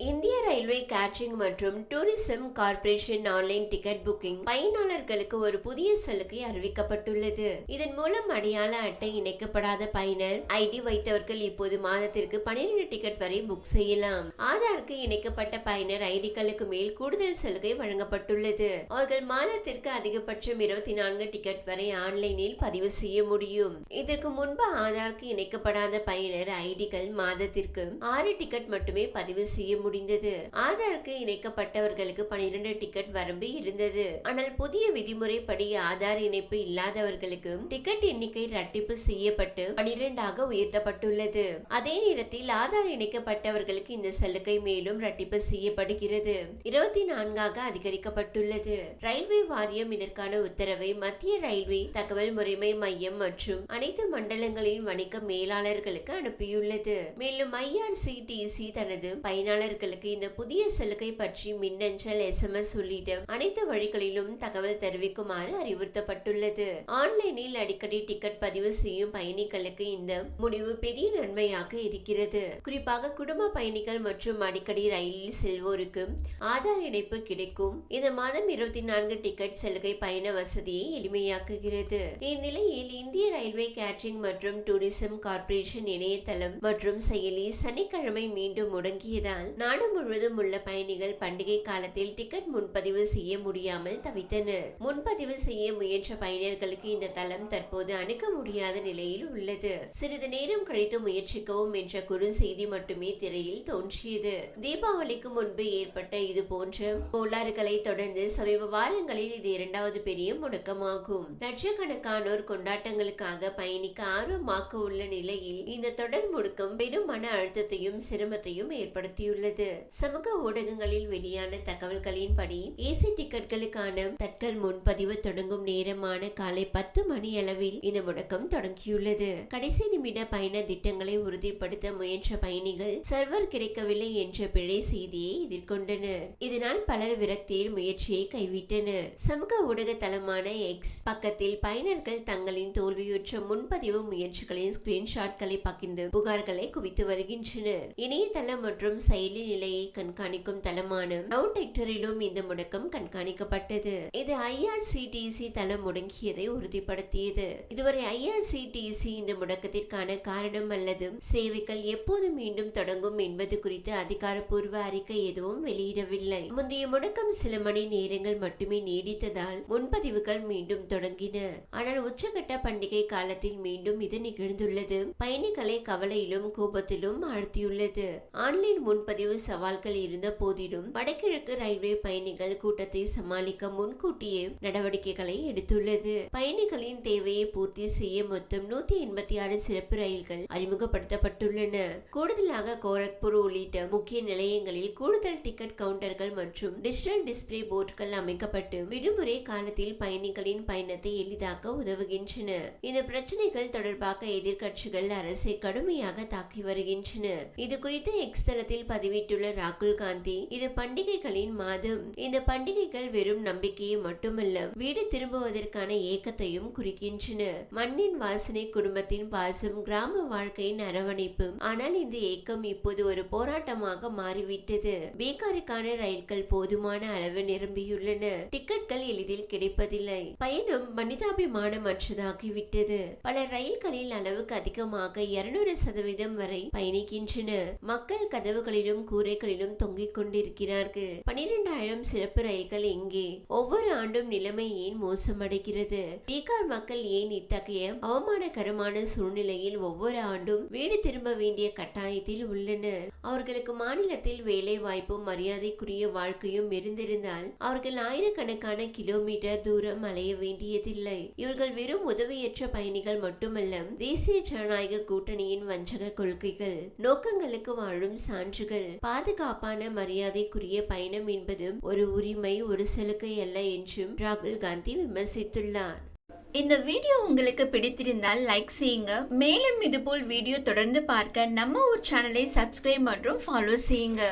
இந்திய railway catering மற்றும் tourism corporation online ticket booking பயனாளர்களுக்கு ஒரு புதிய சலுகை அறிவிக்கப்பட்டுள்ளது. இதன் மூலம் அடையாள அட்டை இணைக்கப்படாத பயனர் ஐடி வைத்தவர்கள் இப்போது மாதத்திற்கு 12 டிக்கெட் வரை புக் செய்யலாம். ஆதாருக்கு இணைக்கப்பட்ட பயனர் ஐடிகளுக்கு மேல் கூடுதல் சலுகை வழங்கப்பட்டுள்ளது. அவர்கள் மாதத்திற்கு அதிகபட்சம் இருபத்தி நான்கு டிக்கெட் வரை ஆன்லைனில் பதிவு செய்ய முடியும். இதற்கு முன்பு ஆதாருக்கு இணைக்கப்படாத பயனர் ஐடிகள் மாதத்திற்கு ஆறு டிக்கெட் மட்டுமே பதிவு செய்ய முடிந்தது. ஆதாருக்கு இணைக்கப்பட்டவர்களுக்கு பனிரெண்டு டிக்கெட் வரம்பு இருந்தது. ஆனால் புதிய விதிமுறைப்படி ஆதார் இணைப்பு இல்லாதவர்களுக்கு டிக்கெட் எண்ணிக்கை ரட்டிப்பு செய்யப்பட்டு பனிரெண்டாக உயர்த்தப்பட்டுள்ளது. அதே நேரத்தில் ஆதார் இணைக்கப்பட்டவர்களுக்கு இந்த சலுகை மேலும் ரட்டிப்பு செய்யப்படுகிறது. இருபத்தி நான்காக அதிகரிக்கப்பட்டுள்ளது. ரயில்வே வாரியம் இதற்கான உத்தரவை மத்திய ரயில்வே தகவல் முறைமை மையம் மற்றும் அனைத்து மண்டலங்களின் வணிக மேலாளர்களுக்கு அனுப்பியுள்ளது. மேலும் ஐஆர்சிடிசி தனது பயனாளர் பயனாளர்களுக்கு இந்த புதிய சலுகை பற்றி மின்னஞ்சல் எஸ்எம்எஸ் உள்ளிட்ட அனைத்து வழிகளிலும் தகவல் தெரிவிக்குமாறு அறிவுறுத்தப்பட்டுள்ளது. ஆன்லைனில் அடிக்கடி டிக்கெட் பதிவு செய்யும் பயணிகளுக்கு இந்த முடிவு பெரிய நன்மையாக இருக்கிறது. குறிப்பாக குடும்ப பயணிகள் மற்றும் அடிக்கடி ரயிலில் செல்வோருக்கு ஆதார் இணைப்பு கிடைக்கும். இந்த மாதம் இருபத்தி நான்கு டிக்கெட் சலுகை பயண வசதியை எளிமையாக்குகிறது. இந்நிலையில் இந்திய ரயில்வே கேட்ரிங் மற்றும் டூரிசம் கார்பரேஷன் இணையதளம் மற்றும் செயலி சனிக்கிழமை மீண்டும் முடங்கியதால் நாடு முழுவதும் உள்ள பயணிகள் பண்டிகை காலத்தில் டிக்கெட் முன்பதிவு செய்ய முடியாமல் தவித்தனர். முன்பதிவு செய்ய முயன்ற பயணியர்களுக்கு இந்த தளம் தற்போது அணுக முடியாத நிலையில் உள்ளது. சிறிது நேரம் கழித்து முயற்சிக்கவும் என்ற குறுஞ்செய்தி மட்டுமே திரையில் தோன்றியது. தீபாவளிக்கு முன்பு ஏற்பட்ட இது போன்ற கோளாறுகளை தொடர்ந்து சமீப வாரங்களில் இது இரண்டாவது பெரிய முடக்கமாகும். லட்சக்கணக்கானோர் கொண்டாட்டங்களுக்காக பயணிக்க ஆர்வமாக்க உள்ள நிலையில் இந்த தொடர் முடுக்கம் பெரும் மன அழுத்தத்தையும் சிரமத்தையும் ஏற்படுத்தியுள்ளது. சமூக ஊடகங்களில் வெளியான தகவல்களின்படி ஏசி டிக்கெட்களுக்கான தட்கல் முன்பதிவு தொடங்கும் நேரமான காலை பத்து மணி அளவில் இந்த முடக்கம் தொடங்கியுள்ளது. கடைசி நிமிட பயண திட்டங்களை உறுதிப்படுத்த முயன்ற பயணிகள் சர்வர் கிடைக்கவில்லை என்ற பிழை செய்தியை எதிர்கொண்டனர். இதனால் பலர் விரக்தியில் முயற்சியை கைவிட்டனர். சமூக ஊடக தளமான எக்ஸ் பக்கத்தில் பயனர்கள் தங்களின் தோல்வியுற்ற முன்பதிவு முயற்சிகளின் ஸ்கிரீன்ஷாட்களை பகிர்ந்து புகார்களை குவித்து வருகின்றனர். இணையதளம் மற்றும் செயலி நிலையை கண்காணிக்கும் தளமான டவுன்டெக்டரிலும் இந்த முடக்கம் கண்காணிக்கப்பட்டது. இது ஐஆர்சிடிசி தளம் முடங்கியதை உறுதிப்படுத்தியது. இதுவரை ஐஆர்சிடிசி இந்த முடக்கத்திற்கான காரணம் அல்லது சேவைகள் எப்போது மீண்டும் தொடங்கும் என்பது குறித்து அதிகாரப்பூர்வ அறிக்கை எதுவும் வெளியிடவில்லை. முந்தைய முடக்கம் சில மணி நேரங்கள் மட்டுமே நீடித்ததால் முன்பதிவுகள் மீண்டும் தொடங்கின. ஆனால் உச்சகட்ட பண்டிகை காலத்தில் மீண்டும் இது நிகழ்ந்துள்ளது. பயணிகளை கவலையிலும் கோபத்திலும் ஆழ்த்தியுள்ளது. ஆன்லைன் முன்பதிவு சவால்கள் இருந்த போதிலும் வடகிழக்கு ரயில்வே பயணிகள் கூட்டத்தை சமாளிக்க முன்கூட்டியே நடவடிக்கைகளை எடுத்துள்ளது. பயணிகளின் தேவையை பூர்த்தி செய்ய மொத்தம் நூத்தி எண்பத்தி ஆறு சிறப்பு ரயில்கள் அறிமுகப்படுத்தப்பட்டுள்ளன. கூடுதலாக கோரக்பூர் உள்ளிட்ட முக்கிய நிலையங்களில் கூடுதல் டிக்கெட் கவுண்டர்கள் மற்றும் டிஜிட்டல் டிஸ்பிளே போர்டுகள் அமைக்கப்பட்டு விடுமுறை காலத்தில் பயணிகளின் பயணத்தை எளிதாக்க உதவுகின்றன. இந்த பிரச்சனைகள் தொடர்பாக எதிர்க்கட்சிகள் அரசை கடுமையாக தாக்கி வருகின்றன. இது குறித்து எக்ஸ்தலத்தில் பதிவிட்டு வெளியிட்டுள்ள ராகுல் காந்தி இது பண்டிகைகளின் மாதம். இந்த பண்டிகைகள் வெறும் நம்பிக்கையை மட்டுமல்ல வீடு திரும்புவதற்கான ஏக்கத்தையும் குறிக்கின்றன. மண்ணின் வாசனை குடும்பத்தின் பாசம் கிராம வாழ்க்கையின் அரவணைப்பு. ஆனால் இந்த ஏக்கம் இப்போது ஒரு போராட்டமாக மாறிவிட்டது. பீகாருக்கான ரயில்கள் போதுமான அளவு நிரம்பியுள்ளன. டிக்கெட்கள் எளிதில் கிடைப்பதில்லை. பயணம் மனிதாபிமானமற்றதாகிவிட்டது. பல ரயில்களில் அளவுக்கு அதிகமாக இருநூறு சதவீதம் வரை பயணிக்கின்றன. மக்கள் கதவுகளிலும் கூரைகளிலும் தொங்கிக் கொண்டிருக்கிறார்கள். பனிரெண்டாயிரம் சிறப்பு ரயில்கள் எங்கே ஒவ்வொரு ஆண்டும் நிலைமை ஏன் மோசமடைகிறது? பீகார் மக்கள் ஏன் இத்தகைய அவமானகரமான சூழ்நிலையில் ஒவ்வொரு ஆண்டும் வீடு திரும்ப வேண்டிய கட்டாயத்தில் உள்ளனர்? அவர்களுக்கு மாநிலத்தில் வேலை வாய்ப்பும் மரியாதைக்குரிய வாழ்க்கையும் இருந்திருந்தால் அவர்கள் ஆயிரக்கணக்கான கிலோமீட்டர் தூரம் அலைய வேண்டியதில்லை. இவர்கள் வெறும் உதவியற்ற பயணிகள் மட்டுமல்ல தேசிய ஜனநாயக கூட்டணியின் வஞ்சக கொள்கைகள் நோக்கங்களுக்கு வாழும் சான்றுகள் பாதுகாப்பான மரியாதைக்குரிய பயணம் என்பது ஒரு உரிமை ஒரு சலுகை அல்ல என்றும் ராகுல் காந்தி விமர்சித்துள்ளார். இந்த வீடியோ உங்களுக்கு பிடித்திருந்தால் லைக் செய்யுங்க. மேலும் இதுபோல் வீடியோ தொடர்ந்து பார்க்க நம்ம ஊர் சேனலை சப்ஸ்கிரைப் மற்றும் ஃபாலோ செய்யுங்க.